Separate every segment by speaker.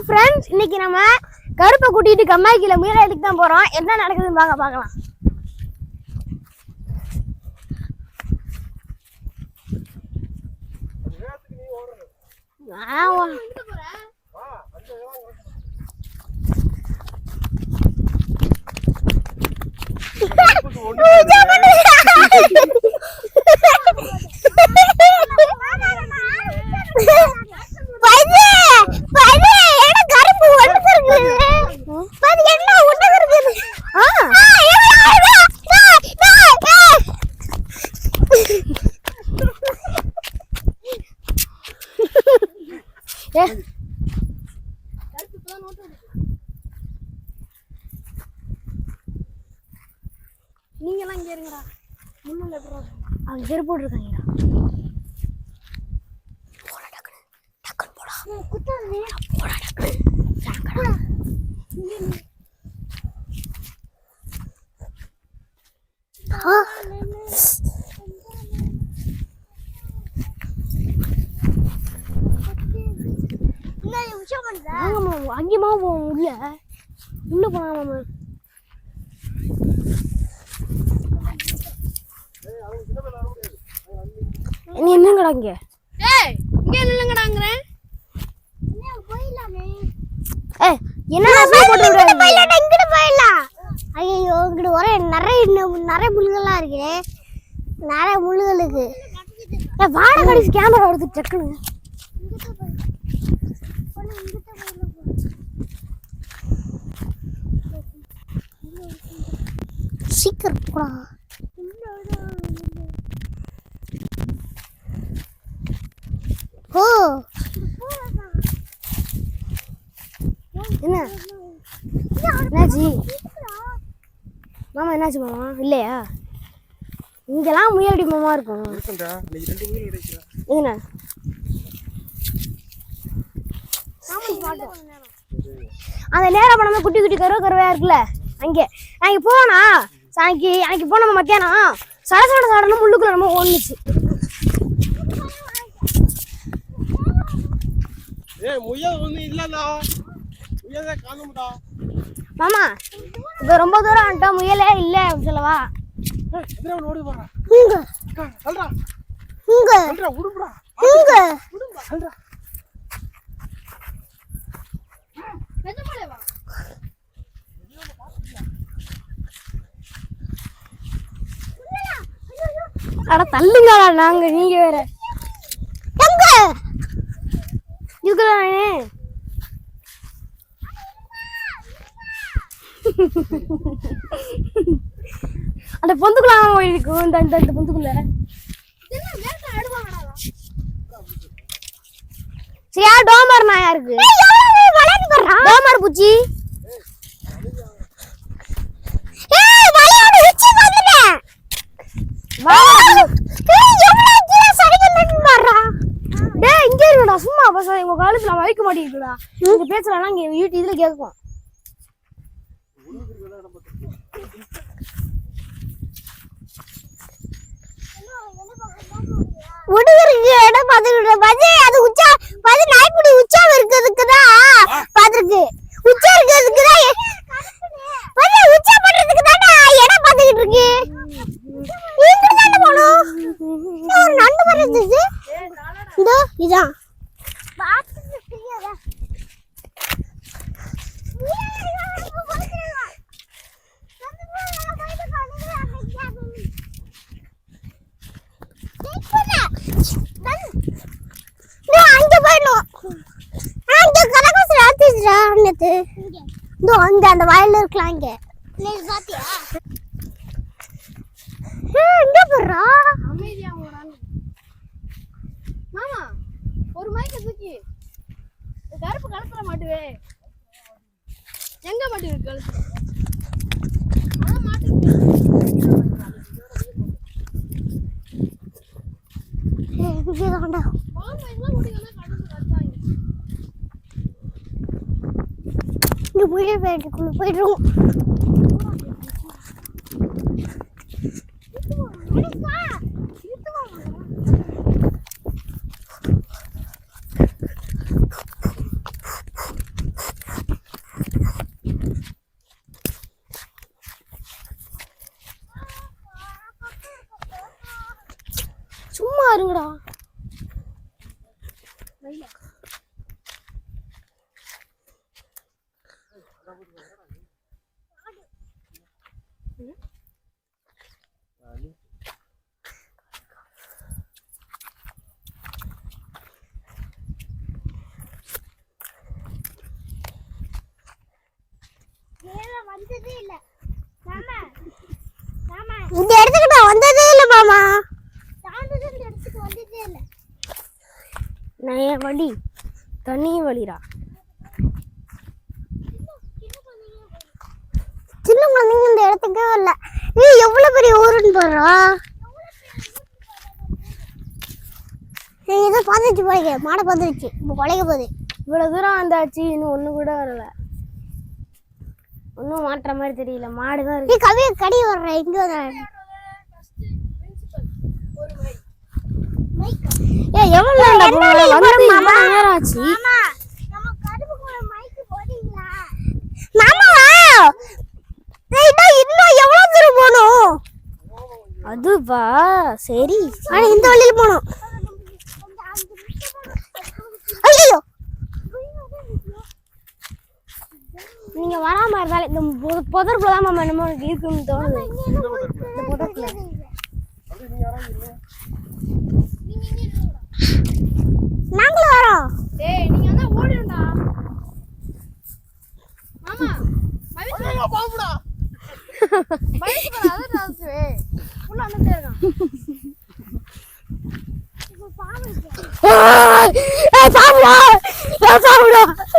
Speaker 1: Friends இன்னைக்கு நம்ம கருப்பை கூட்டிட்டு கம்மாய்க்கில முயல் எடுக்க தான் போறோம் என்ன நடக்குதுன்னு வாங்க பார்க்கலாம் ஆமா. பூஜை பையே, பையே, என்ன கருப்பு ஒண்ணுக்கு இருக்குது? பாரு, என்ன ஒண்ணுக்கு இருக்குது? ஆ, ஏய், ஏய், ஏய், ஏய், ஏய். ஏ. நீங்கெல்லாம் இங்க இருங்கடா முன்னால எப்படிடா? அவங்க செருப்பு போட்டுருக்காங்கடா. போடா டக்குனு. டக்குனு போடா. போடா டக்குனு. அங்கேயுமா போவோம் உள்ள. உள்ள போலாம் மாமா. நீ என்னங்கடா இங்க?
Speaker 2: ஏய் இங்க நில்லுங்கடாங்கறேன்
Speaker 1: ஏய் என்னடா போட்டு விடுறாங்க போயிடலாம் இங்கிட்டு போயிடலாம் ஐயோ ஒரே நிறைய நிறைய முள்ளுகள்லாம் இருக்கு நிறைய முள்ளுகள் இருக்கு ஏய் வாடா கடைசி கேமரா வருது டக்குனு. சீக்கிரம் போடா. ஓ என்ன? என்னாச்சு? மாமா என்னாச்சு மாமா? இல்லையா? இங்கெல்லாம் முயலடி மாமா இருக்கும். என்ன? அந்த நேரம் பண்ணாம குட்டி குட்டி கருவ கருவையா இருக்குல்ல அங்கே. அங்கே போனா அன்னைக்கு அன்னைக்கு போனோம் மத்தியானம் சட சட சடன்னு முள்ளுக்குள்ள நம்ம ஒண்ணுச்சு
Speaker 3: ஏய் முயல் ஒண்ணு இல்லடா. முயலே காணும்டா.
Speaker 1: மாமா இப்போ ரொம்ப தூரம் வந்துட்டோம் முயலே இல்லை சொல்லவா.
Speaker 3: ஓடி போறா. சொல்றா சொல்றா உடுப்புடா
Speaker 1: இங்க.
Speaker 3: சொல்றா
Speaker 1: அட தள்ளுங்கடா நாங்க நீங்க வேற. எங்க இதுக்குதானே அந்த பொந்துக்குள்ள அவன் இருக்கும் இந்த இந்த இந்த பொந்துக்குள்ள. சரியா டோமர் நாயா இருக்கு டோமர் பூச்சி. டேய் இங்க இருக்குடா சும்மா பசங்க உங்க காலத்துல வைக்க மாட்டேங்குதுடா. இந்த பேச்சலாம் இங்க யூடியூப் இதுல கேட்கும். உடுகிறதுக்கு இடம் பார்த்துக்கிட்டு அது உச்சா பஜே நாய்க்குடி உச்சா இருக்கிறதுக்கு தான் பார்த்துருக்கு உச்சா இருக்கிறதுக்கு தான் பஜே உச்சா பண்றதுக்கு தானே இடம் பார்த்துக்கிட்டு இருக்கு. இங்க தானே ஒரு நண்டு இருந்துச்சு. இதோ இதான். அங்க போயிடணும். இதோ அங்க அந்த வயல்ல இருக்கலாம் இங்க. ஏய், எங்க போடுறா
Speaker 2: அமைதியா போடான்னு மாமா ஒரு மைக்க தூக்கி. கருப்பு கழுத்துல மாட்டுவே. எங்க மாட்டுவே கழுத்துல அதான்
Speaker 1: இங்க முயல் வேட்டைக்குள்ள போயிடுவோம்
Speaker 2: இருங்கடா
Speaker 1: வந்ததே இல்ல மாமா மாமா இந்த இடத்துக்கு நான் வந்ததே இல்ல மாமா.
Speaker 2: நான் என் வழி தண்ணியும் வழிடா
Speaker 1: சின்ன குழந்தைங்க இந்த இடத்துக்கே வரல. ஏய் எவ்வளவு பெரிய ஊருன்னு ஏய் இதை பார்த்துச்சு போய்க்க மாடை பார்த்துருச்சு இப்போ குலைக்க போகுது.
Speaker 2: இவ்வளவு தூரம் வந்தாச்சு இன்னும் ஒண்ணு கூட வரல. ஒன்றும் மாட்டுற மாதிரி தெரியல மாடு தான் இருக்கு.
Speaker 1: கவிய கடி வர்ற இங்க?
Speaker 2: வந்து இவ்வளவு நேரம் ஆச்சு
Speaker 1: மாமா இன்னும் எவ்வளவு தூரம் போகணும்?
Speaker 2: அதுவா? சரி.
Speaker 1: ஆனா இந்த வழியில போகணும். ஐயோ
Speaker 2: நீங்க வராம இருந்தாலே இந்த பொ- புதருக்குள்ள தான் மாமா என்னமோ எனக்கு இருக்குன்னு தோணுது. இந்த புதருக்குள்ள
Speaker 1: நாங்களும் வரோம்
Speaker 2: டேய் நீங்க வந்து ஓடிடுடா மாமா
Speaker 3: பாம்புடா
Speaker 2: மனுஷன் அதான் டான்ஸ் உள்ள வந்துட்டே இருக்கான்
Speaker 1: ஏய் பாம்புடா ஏய் பாம்புடா ஏய்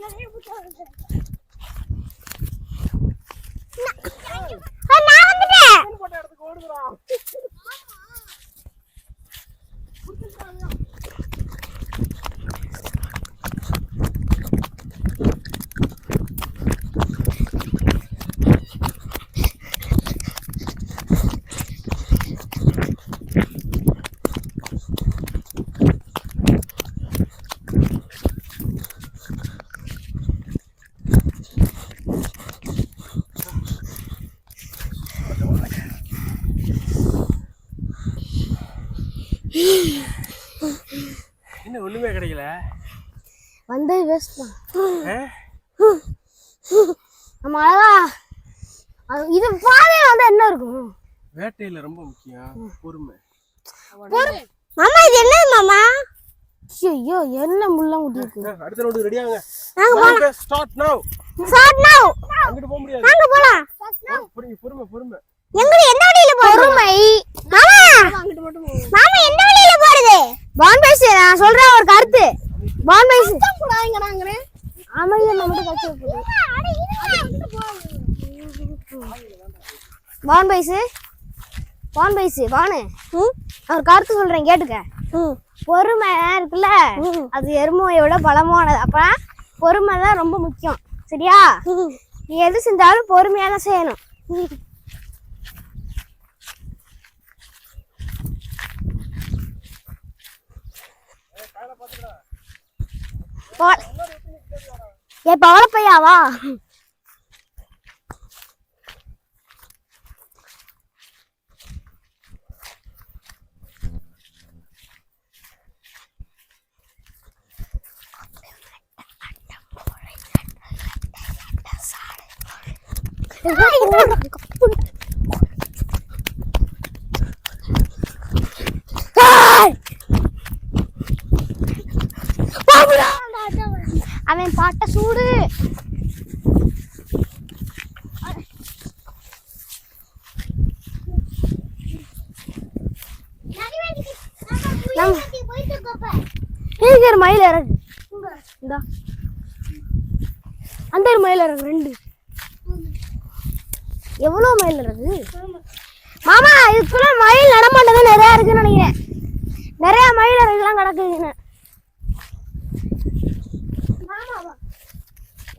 Speaker 3: 那
Speaker 2: 也不叫
Speaker 3: 人。
Speaker 2: நம்ம அழகா இது பாதையில வந்தா என்ன இருக்கும்?
Speaker 3: வேட்டையில ரொம்ப முக்கியம் பொறுமை.
Speaker 1: மாமா இது என்ன மாமா?
Speaker 2: ஐயோ என்ன முள்ள முடி இருக்கு
Speaker 3: ஆ, அடுத்த ரவுண்டு ரெடியாங்க
Speaker 1: நாங்க
Speaker 3: ஸ்டார்ட் நவ்
Speaker 1: ஸ்டார்ட் நவ்
Speaker 3: அங்கிட்டு போக முடியாது.
Speaker 1: நாங்க போலாம்.
Speaker 3: பொறுமை பொறுமை பொறுமை.
Speaker 1: எங்க எந்த வழியில பொறுமை. மாமா!
Speaker 2: அங்கிட்டு மட்டும் போகும்
Speaker 1: மாமா எந்த வழியில போறது?
Speaker 2: பான் பைஸ் நான் சொல்றேன் ஒரு கருத்து. பான் பைஸ் அமைதியா நம்ம பான் பைஸ் பானு
Speaker 1: ம்?
Speaker 2: ஒரு கருத்து சொல்றேன் கேட்டுக்க. பொறுமை இருக்குல்ல. அது எருமையை விட பலமானது. அப்ப பொறுமை தான் ரொம்ப முக்கியம். சரியா? நீ எது செஞ்சாலும் பொறுமையா தான் செய்யணும். பவளப்பையாவா அவன் பாட்ட சூடு. ஒரு மயில் இந்தா. அந்த ஒரு மயில் இறகு ரெண்டு. எவ்வளோ மயில் இறகு மாமா இதுக்குள்ள மயில் நடமாட்டதான் நிறைய இருக்குன்னு நினைக்கிறேன். நிறைய மயில் இதெல்லாம் கிடக்குதுன்னு.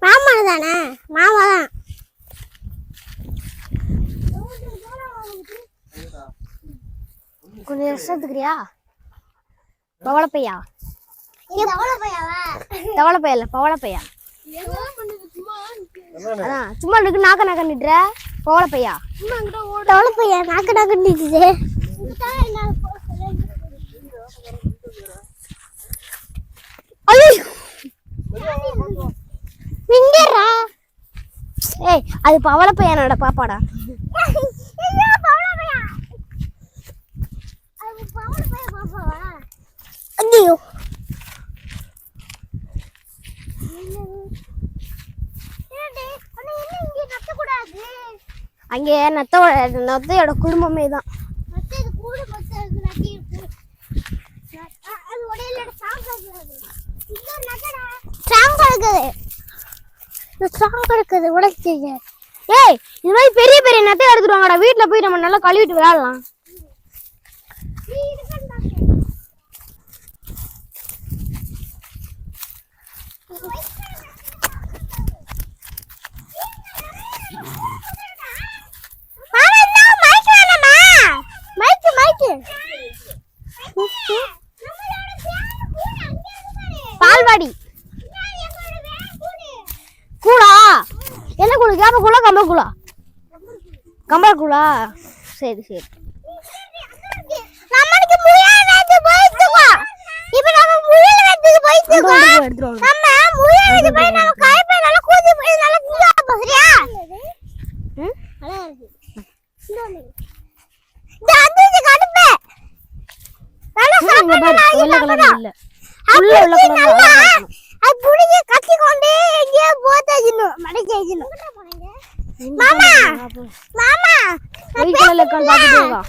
Speaker 1: மாமா தானே மாமா தான்
Speaker 2: கொஞ்சம் ரெஸ்ட் எடுத்துக்கிறியா? பவளப்பையா? தவளப்பையா இல்ல பவளப்பையா? அதான் சும்மா இருக்கு நாக்க நாக்க நிட்டுற. பவளப்பையா?
Speaker 1: தவளை பையன் நாக்கு நாக்கு நிக்குது
Speaker 2: ஐயோ!
Speaker 1: இங்கடா
Speaker 2: ஏய் அது பவளப்பையனோட பாப்பாடா.
Speaker 1: ஐயோ
Speaker 2: அங்கே நத்தோட நத்தையோட குடும்பமே தான்
Speaker 1: இருக்குது. ஸ்ட்ராங் இருக்குது உடைச்சிங்க
Speaker 2: ஏய் இது மாதிரி பெரிய பெரிய நத்தை எடுத்துருவாங்கடா வீட்டில் போய் நம்ம நல்லா கழுவிட்டு விளையாடலாம்
Speaker 1: மாமா என்ன மைக் வேணுமா மைக் மைக்
Speaker 2: பால்வாடி கூடா என்ன கூடு கேப்ப கூடா கம்பள கூடா கூடா சரி சரி.
Speaker 1: நம்மளுக்கு முயல் வந்து போயிட்டுக்கோ இப்போ நம்ம முயல் வந்து போயிட்டுக்கோ நம்ம முயல் வந்து போய் நம்ம காய்ப்பை நல்லா கூதி போய் நல்லா கூதா போறியா
Speaker 2: ம்?
Speaker 1: நல்லா இருக்கு இந்த இது கடுப்பு நல்லா
Speaker 2: உள்ள உள்ள கலர்
Speaker 1: அது புடிங்க கத்தி கொண்டு எங்கேயோ மடக்கி மாமா மாமா
Speaker 2: கலர்ல இருக்கான்னு வா.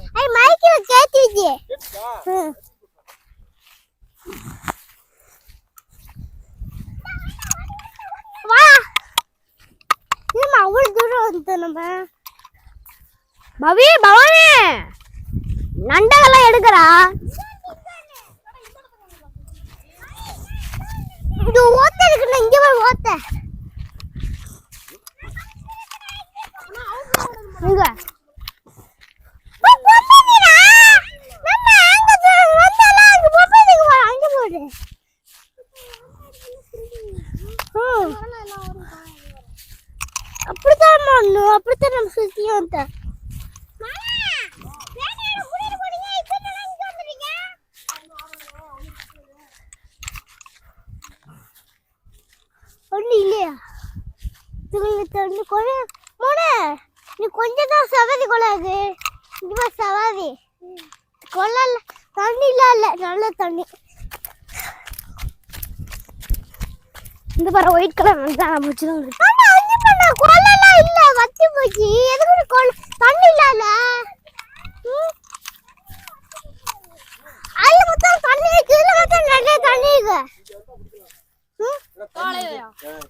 Speaker 1: வா தூரம் வந்து நம்ம?
Speaker 2: பவி பவானி. நண்டகெல்லாம் எடுக்கறா.
Speaker 1: இங்க ஓத்த இருக்குன்னா இங்க வர ஓத்த
Speaker 2: இங்க
Speaker 1: போய் பொம்மைடா நம்ம அங்க தூரம் வந்தாலும் அங்க பொம்மைக்கு வா அங்க போடு ம். அப்படித்தான் பண்ணும் அப்படித்தான் நம்ம சுத்தி வந்தேன் ஒண்ணு இல்லையா தண்ணி கொள்ள மூணு நீ கொஞ்சம் தான் சவாரி கொள்ளாது இங்க சவாரி. கொள்ளல தண்ணி இல்ல இல்ல நல்ல தண்ணி.
Speaker 2: இந்த பாரு ஒயிட் கலர் நண்டா நான்
Speaker 1: பண்ண கொள்ளலாம் இல்ல வத்தி போச்சு. எதுக்கு கொள்ள தண்ணி இல்ல ம்? அதுல மொத்தம் தண்ணி இருக்கு இதுல மொத்தம் நிறைய தண்ணி இருக்கு.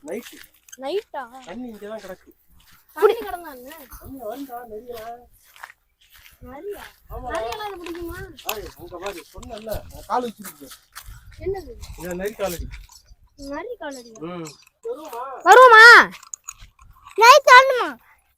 Speaker 3: நைட்டு
Speaker 2: நைட்டா?
Speaker 3: தண்ணி இங்க தான் கிடக்கு.
Speaker 2: புடி கிடந்தானே?
Speaker 3: இங்க வரடா நெறியா.
Speaker 2: நெறியா?
Speaker 3: நெறியால முடியுமா
Speaker 2: மாதிரி
Speaker 3: காலடி. நெறி காலடி
Speaker 2: ம். வருமா?
Speaker 3: நைட்
Speaker 2: ஆடுமா